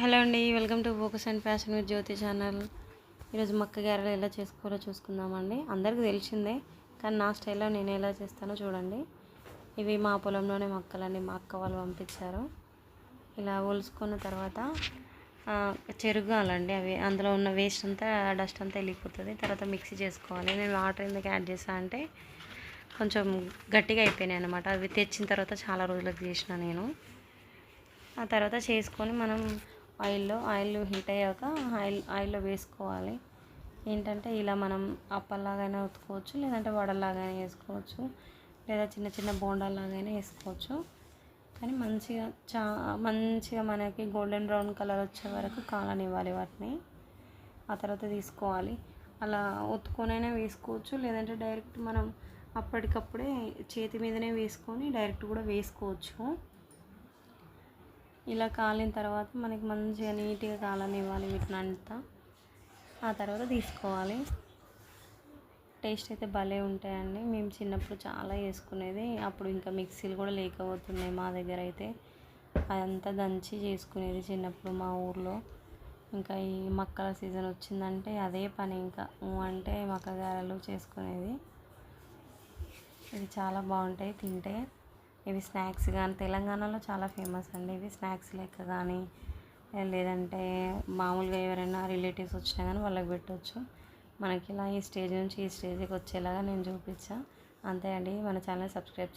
Hello అండి welcome to focus and fashion with Jyothi channel. ఈరోజు మక్క గారెలు ఎలా చేసుకోవాలో చూసుకుందామండి. అందరికీ తెలిసిందే కానీ నా స్టైల్లో నేను ఎలా చేస్తానో చూడండి. ఇవి మా పొలంలోనే మొక్కలండి మా అక్క వాళ్ళు పంపించారు. ఇలా ఒలుసుకున్న తర్వాత చెరుగాలండి అవి. అందులో ఉన్న వేస్ట్ అంతా డస్ట్ అంతా వెళ్ళిపోతుంది. తర్వాత మిక్సీ చేసుకోవాలి. నేను వాటర్ ఎందుకు యాడ్ చేసా అంటే కొంచెం గట్టిగా అయిపోయినాయి అనమాట అవి తెచ్చిన తర్వాత చాలా రోజులకు చేసిన నేను. ఆ తర్వాత చేసుకొని మనం ఆయిల్లో ఆయిల్ హీట్ అయ్యాక ఆయిల్ ఆయిల్లో వేసుకోవాలి. ఏంటంటే ఇలా మనం అప్పల్లాగైనా ఉతుకోవచ్చు లేదంటే వడల్లాగైనా వేసుకోవచ్చు లేదా చిన్న చిన్న బోండాల్లాగైనా వేసుకోవచ్చు. కానీ మంచిగా చా మంచిగా మనకి గోల్డెన్ బ్రౌన్ కలర్ వచ్చే వరకు కాలనివ్వాలి వాటిని. ఆ తర్వాత తీసుకోవాలి. అలా ఒత్తుకొనైనా వేసుకోవచ్చు లేదంటే డైరెక్ట్ మనం అప్పటికప్పుడే చేతి మీదనే వేసుకొని డైరెక్ట్ కూడా వేసుకోవచ్చు. ఇలా కాలిన తర్వాత మనకి మంచిగా నీట్గా కాలనివ్వాలి వీటిని అంతా. ఆ తర్వాత తీసుకోవాలి. టేస్ట్ అయితే భలే ఉంటాయండి. మేము చిన్నప్పుడు చాలా చేసుకునేది. అప్పుడు ఇంకా మిక్సీలు కూడా లేకపోతున్నాయి మా దగ్గర అయితే. అదంతా దంచి చేసుకునేది చిన్నప్పుడు మా ఊర్లో. ఇంకా ఈ మక్కల సీజన్ వచ్చిందంటే అదే పని ఇంకా. అంటే మక్క గారెలు చేసుకునేది. ఇది చాలా బాగుంటాయి తింటే. ఇవి స్నాక్స్ కానీ తెలంగాణలో చాలా ఫేమస్ అండి. ఇవి స్నాక్స్ లెక్క కానీ లేదంటే మామూలుగా ఎవరైనా రిలేటివ్స్ వచ్చినా కానీ వాళ్ళకి పెట్టవచ్చు మనకి ఇలా ఈ స్టేజ్ నుంచి ఈ స్టేజ్కి వచ్చేలాగా నేను చూపించా. అంతే అండి. మన ఛానల్ సబ్స్క్రైబ్